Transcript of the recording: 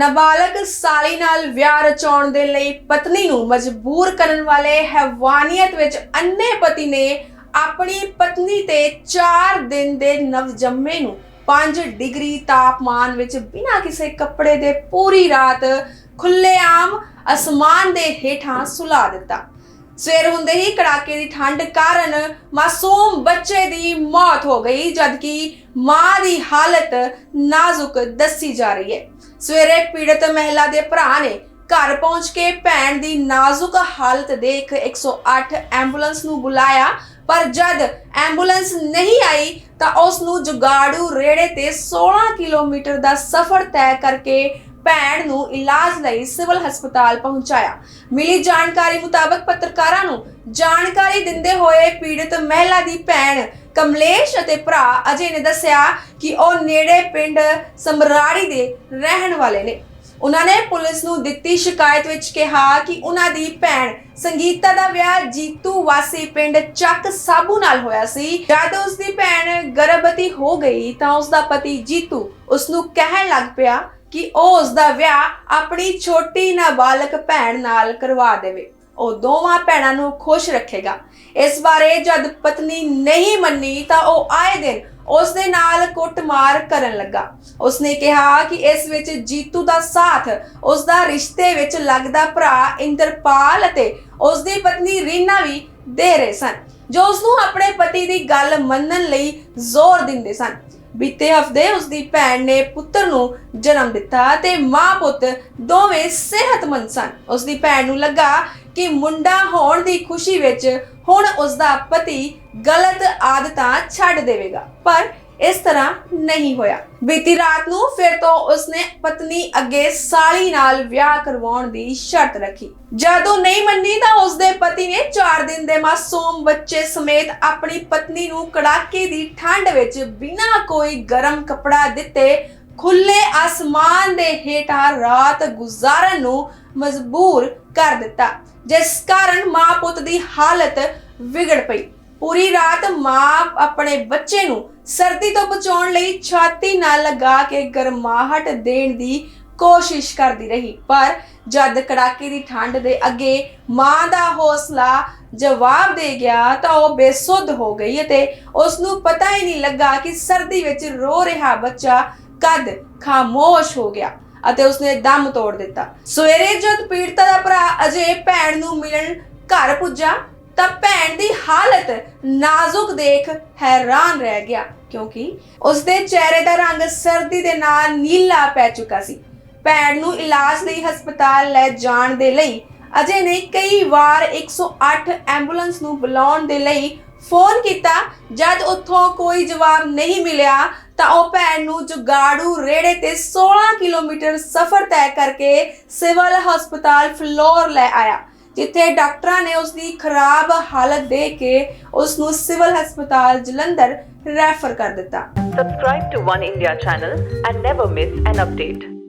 ਨਾਬਾਲਗ ਸਾਲੀ ਨਾਲ ਵਿਆਹ ਰਚਾਉਣ ਦੇ ਲਈ ਪਤਨੀ ਨੂੰ ਮਜਬੂਰ ਕਰਨ ਵਾਲੇ ਹੈਵਾਨੀਅਤ ਵਿੱਚ ਅੰਨੇ ਪਤੀ ਨੇ ਆਪਣੀ ਪਤਨੀ ਤੇ 4 ਦਿਨ ਦੇ ਨਵਜੰਮੇ ਨੂੰ 5 ਡਿਗਰੀ ਤਾਪਮਾਨ ਵਿੱਚ ਬਿਨਾਂ ਕਿਸੇ ਕੱਪੜੇ ਦੇ ਪੂਰੀ ਰਾਤ ਖੁੱਲੇਆਮ ਅਸਮਾਨ ਦੇ ਹੇਠਾਂ ਸੁਲਾ ਦਿੱਤਾ। ਸਵੇਰ ਹੁੰਦੇ ਹੀ ਕੜਾਕੇ ਦੀ ਠੰਡ ਕਾਰਨ ਮਾਸੂਮ ਬੱਚੇ ਦੀ ਮੌਤ ਹੋ ਗਈ, ਜਦਕਿ ਮਾਂ ਦੀ ਹਾਲਤ ਨਾਜ਼ੁਕ ਦੱਸੀ ਜਾ ਰਹੀ ਹੈ। ਸਵੇਰੇ ਪੀੜਤ ਮਹਿਲਾ ਦੇ ਭਰਾ ਨੇ ਘਰ ਪਹੁੰਚ ਕੇ ਭੈਣ ਦੀ ਨਾਜ਼ੁਕ ਹਾਲਤ ਦੇਖ 108 ਐਂਬੂਲੈਂਸ ਨੂੰ ਬੁਲਾਇਆ, ਪਰ ਜਦ ਐਂਬੂਲੈਂਸ ਨਹੀਂ ਆਈ ਤਾਂ ਉਸ ਨੂੰ ਜੁਗਾੜੂ ਰੇੜੇ ਤੇ 16 ਕਿਲੋਮੀਟਰ ਦਾ ਸਫ਼ਰ ਤੈਅ ਕਰਕੇ ਭੈਣ ਨੂੰ ਇਲਾਜ ਲਈ ਸਿਵਲ ਹਸਪਤਾਲ ਪਹੁੰਚਾਇਆ। ਮਿਲੀ ਜਾਣਕਾਰੀ ਮੁਤਾਬਕ ਪੱਤਰਕਾਰਾਂ ਨੂੰ ਜਾਣਕਾਰੀ ਦਿੰਦੇ ਹੋਏ ਪੀੜਤ ਮਹਿਲਾ ਦੀ ਭੈਣ ਕਮਲੇਸ਼ ਅਤੇ ਭਰਾ ਅਜੇ ਨੇ ਦੱਸਿਆ ਕਿ ਉਹ ਨੇੜੇ ਪਿੰਡ ਸਮਰਾੜੀ ਦੇ ਰਹਿਣ ਵਾਲੇ ਨੇ। ਉਹਨਾਂ ਨੇ ਪੁਲਿਸ ਨੂੰ ਦਿੱਤੀ ਸ਼ਿਕਾਇਤ ਵਿੱਚ ਕਿਹਾ ਕਿ ਉਹਨਾਂ ਦੀ ਭੈਣ ਸੰਗੀਤਾ ਦਾ ਵਿਆਹ ਜੀਤੂ ਵਾਸੀ ਪਿੰਡ ਚੱਕ ਸਾਬੂ ਨਾਲ ਹੋਇਆ ਸੀ। ਜਦ ਉਸ ਦੀ ਭੈਣ ਗਰਭਵਤੀ ਹੋ ਗਈ ਤਾਂ ਉਸ ਦਾ ਪਤੀ ਜੀਤੂ ਉਸ ਨੂੰ ਕਹਿਣ ਲੱਗ ਪਿਆ ਕਿ ਉਹ ਉਸ ਦਾ ਵਿਆਹ ਆਪਣੀ ਛੋਟੀ ਨਾਬਾਲਗ ਭੈਣ ਨਾਲ ਕਰਵਾ ਦੇਵੇ। ਉਹ ਦੋਵਾਂ ਭੈਣਾਂ ਨੂੰ ਖੁਸ਼ ਰੱਖੇਗਾ। ਇਸ ਬਾਰੇ ਜਦ ਪਤਨੀ ਨਹੀਂ ਮੰਨੀ ਤਾਂ ਉਹ ਆਏ ਦਿਨ ਉਸ ਦੇ ਨਾਲ ਕੁੱਟਮਾਰ ਕਰਨ ਲੱਗਾ। ਉਸਨੇ ਕਿਹਾ ਕਿ ਇਸ ਵਿੱਚ ਜੀਤੂ ਦਾ ਸਾਥ ਉਸ ਦਾ ਰਿਸ਼ਤੇ ਵਿੱਚ ਲੱਗਦਾ ਭਰਾ ਇੰਦਰਪਾਲ ਅਤੇ ਉਸ ਦੀ ਪਤਨੀ ਰੀਨਾ ਵੀ ਦੇ ਰਹੇ ਸਨ, ਜੋ ਉਸ ਨੂੰ ਆਪਣੇ ਪਤੀ ਦੀ ਗੱਲ ਮੰਨਣ ਲਈ ਜ਼ੋਰ ਦਿੰਦੇ ਸਨ। ਬੀਤੇ ਹਫ਼ਤੇ ਉਸ ਦੀ ਭੈਣ ਨੇ ਪੁੱਤਰ ਨੂੰ ਜਨਮ ਦਿੱਤਾ ਤੇ ਮਾਂ ਪੁੱਤ ਦੋਵੇਂ ਸਿਹਤਮੰਦ ਸਨ। ਉਸ ਦੀ ਭੈਣ ਨੂੰ ਲੱਗਾ ਕਿ ਮੁੰਡਾ ਹੋਣ ਦੀ ਖੁਸ਼ੀ ਵਿੱਚ ਹੁਣ ਉਸ ਦਾ ਪਤੀ ਗਲਤ ਆਦਤਾਂ ਛੱਡ ਦੇਵੇਗਾ, ਪਰ ਇਸ ਤਰ੍ਹਾਂ ਨਹੀਂ ਹੋਇਆ। ਬੀਤੀ ਰਾਤ ਨੂੰ ਫਿਰ ਤੋਂ ਉਸਨੇ ਪਤਨੀ ਅੱਗੇ ਸਾਲੀ ਨਾਲ ਵਿਆਹ ਕਰਵਾਉਣ ਦੀ ਸ਼ਰਤ ਰੱਖੀ। ਜਦੋਂ ਨਹੀਂ ਮੰਨੀ ਤਾਂ ਉਸਦੇ ਪਤੀ ਨੇ 4 ਦਿਨ ਦੇ ਮਾਸੂਮ ਬੱਚੇ ਸਮੇਤ ਆਪਣੀ ਪਤਨੀ ਨੂੰ ਕੜਾਕੇ ਦੀ ਠੰਡ ਵਿੱਚ ਬਿਨਾਂ ਕੋਈ ਗਰਮ ਕੱਪੜਾ ਦਿੱਤੇ ਖੁੱਲੇ ਆਸਮਾਨ ਦੇ ਹੇਠਾਂ ਰਾਤ ਗੁਜ਼ਾਰਨ ਨੂੰ ਮਜਬੂਰ ਕਰ ਦਿੱਤਾ, ਜਿਸ ਕਾਰਨ ਮਾਂ ਪੁੱਤ ਦੀ ਹਾਲਤ ਵਿਗੜ ਪਈ। ਪੂਰੀ ਰਾਤ ਮਾਂ ਆਪਣੇ ਬੱਚੇ ਨੂੰ ਸਰਦੀ ਤੋਂ ਬਚਾਉਣ ਲਈ ਛਾਤੀ ਨਾਲ ਲਗਾ ਕੇ ਗਰਮਾਹਟ ਦੇਣ ਦੀ ਕੋਸ਼ਿਸ਼ ਕਰਦੀ ਰਹੀ, ਪਰ ਜਦ ਕੜਾਕੇ ਦੀ ਠੰਡ ਦੇ ਅੱਗੇ ਮਾਂ ਦਾ ਹੌਸਲਾ ਜਵਾਬ ਦੇ ਗਿਆ ਤਾਂ ਉਹ ਬੇਸੁੱਧ ਹੋ ਗਈ ਅਤੇ ਉਸ ਨੂੰ ਪਤਾ ਹੀ ਨਹੀਂ ਲੱਗਾ ਕਿ ਸਰਦੀ ਵਿੱਚ ਰੋ ਰਿਹਾ ਬੱਚਾ ਕਦ ਖਾਮੋਸ਼ ਹੋ ਗਿਆ ਅਤੇ ਉਸਨੇ ਦਮ ਤੋੜ ਦਿੱਤਾ। ਸਵੇਰੇ ਜਦ ਪੀੜਤਾ ਦਾ ਭਰਾ ਅਜੇ ਭੈਣ ਨੂੰ ਮਿਲਣ ਘਰ ਪੁੱਜਾ, ਤਾਂ ਭੈਣ ਦੀ ਹਾਲਤ ਨਾਜ਼ੁਕ ਦੇਖ ਹੈਰਾਨ ਰਹਿ ਗਿਆ, ਕਿਉਂਕਿ ਉਸਦੇ ਚਿਹਰੇ ਦਾ ਰੰਗ ਸਰਦੀ ਦੇ ਨਾਲ ਨੀਲਾ ਪੈ ਚੁੱਕਾ ਸੀ। ਭੈਣ ਨੂੰ ਇਲਾਜ ਲਈ ਹਸਪਤਾਲ ਲੈ ਜਾਣ ਦੇ ਲਈ ਅਜੇ ਨੇ ਕਈ ਵਾਰ 108 ਐਂਬੂਲੈਂਸ ਨੂੰ ਬੁਲਾਉਣ ਦੇ ਲਈ ਫੋਨ ਕੀਤਾ, ਜਦ ਉੱਥੋਂ ਕੋਈ ਜਵਾਬ ਨਹੀਂ ਮਿਲਿਆ ਤਾਂ ਉਹ ਭੈਣ ਨੂੰ ਜੁਗਾੜੂ ਰੇੜੇ ਤੇ 16 ਕਿਲੋਮੀਟਰ ਸਫ਼ਰ ਤੈਅ ਕਰਕੇ ਸਿਵਲ ਹਸਪਤਾਲ ਫਲੋਰ ਲੈ ਆਇਆ, ਜਿੱਥੇ ਡਾਕਟਰਾਂ ਨੇ ਉਸ ਦੀ ਖਰਾਬ ਹਾਲਤ ਦੇਖ ਕੇ ਉਸ ਨੂੰ ਸਿਵਲ ਹਸਪਤਾਲ ਜਲੰਧਰ ਰੈਫਰ ਕਰ ਦਿੱਤਾ Subscribe to One India channel and never miss an update.